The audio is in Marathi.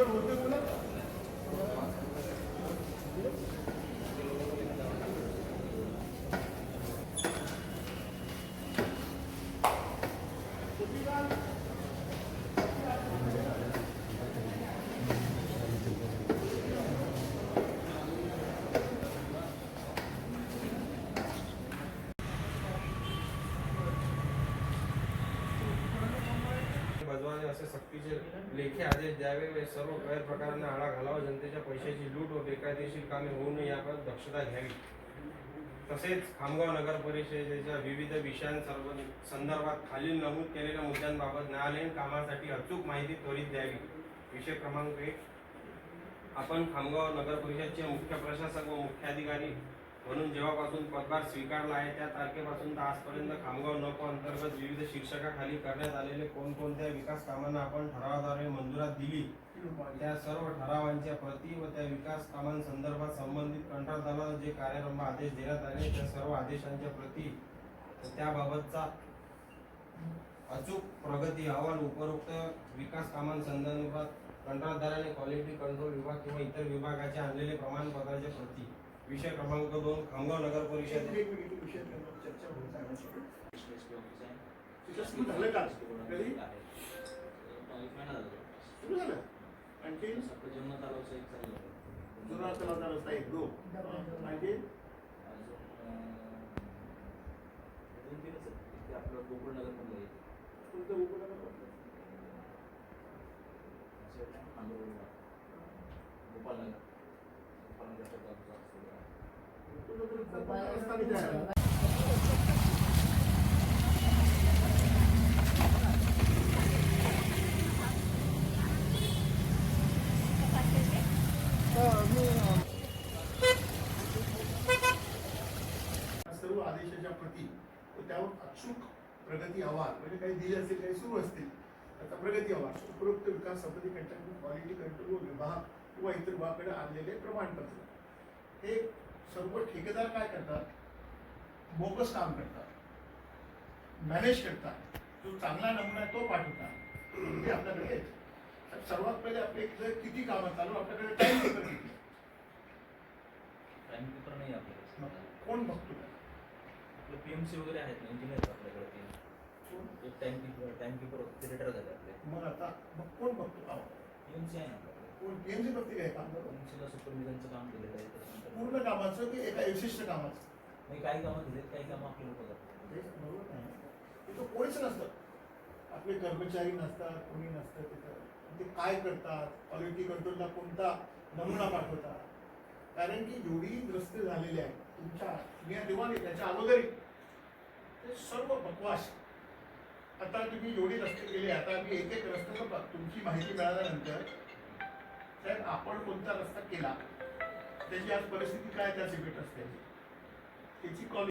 विषयावर होते बोला सक्तीचे लेखी आदेश द्यावे व सर्व गैरप्रकारांना आळा घालावा. जनतेच्या पैशाची लूट व बेकायदेशीर कामे होऊ नये याबाबत दक्षता घ्यावी. तसेच खामगाव नगर परिषदेच्या विविध विषयांसर्व संदर्भात खालील नमूद केलेल्या मुद्द्यांबाबत न्यायालयीन कामासाठी अचूक माहिती त्वरित द्यावी. विषय क्रमांक एक. आपण खामगाव नगर परिषदचे मुख्य प्रशासक व मुख्याधिकारी म्हणून जेव्हापासून पदभार स्वीकारला आहे त्या तारखेपासून तर आजपर्यंत खामगाव नको अंतर्गत विविध शीर्षकाखाली करण्यात आलेले कोणकोणत्या विकास कामांना आपण ठरावाद्वारे मंजुरात दिली त्या सर्व ठरावांच्या प्रती व त्या विकास कामांसंदर्भात संबंधित कंत्राटदाराला जे कार्यारंभ आदेश देण्यात आले त्या सर्व आदेशांच्या प्रती त्याबाबतचा अचूक प्रगती अहवाल उपरोक्त विकास कामांसंदर्भात कंत्राटदाराने क्वालिटी कंट्रोल विभाग किंवा इतर विभागाचे आणलेले प्रमाणपत्राच्या प्रती. विषय क्रमांक दोन खामगाव नगर परिषद. एक आणखी? जुना तलावचा रस्ता दोन. आणखी? उपनगर कोणता रस्ता किती आहे? या सर्व आदेशाच्या प्रती त्यावर अचूक प्रगती अहवाल म्हणजे काही दिले असतील काही सुरू असतील आता प्रगती अहवाल उपरोक्त विकास समिती कंट्रोल क्वालिटी कंट्रोल विभाग किंवा इतर विभागाकडे आणलेले प्रमाणपत्र. हे सर्व ठेकेदार काय करतात? बोगस काम करतात. मॅनेज करतात. जो चांगला नमुना आहे तो पाठवतात. ते आपल्याकडे सर्वात पहिले आपले किती कामं चालू आपल्याकडे टाइम पेपर किती टाइम पेपर नाही आपल्याकडे. कोण बघतो? आपले पीएमसी वगैरे आहेत ना इंजिनियर आपल्याकडे ते कोण? एक time paper time paper retire झाले आपले. मग आता मग कोण बघतो? पीएमसी आहे ना पीएमसी बघते काय? काम पीएमसीला सुपरविजनचं काम केलेलं आहे त्याच्यानंतर. पूर्ण कामाचं की एका विशिष्ट कामाचं? म्हणजे काही कामं दिलेत काही कामं आपले लोक करतात. हे बरोबर नाही. तिथं कोणीच नसतं. आपले कर्मचारी नसतात कोणी नसतं तिथं. ते काय करतात? क्वालिटी कंट्रोलला कोणता नमुना पाठवतात? कारण की जेवढी रस्ते झालेले आहेत तुमच्या निया दिवाणी त्याच्या अगोदरी ते सर्व बकवास. आता तुम्ही जेवढे रस्ते केले आता मी एक एक रस्त्याचं बघ तुमची माहिती मिळाल्यानंतर आपण कोणता रस्ता केला त्याची आज परिस्थिती काय त्या भेट असते त्याची क्वालिटी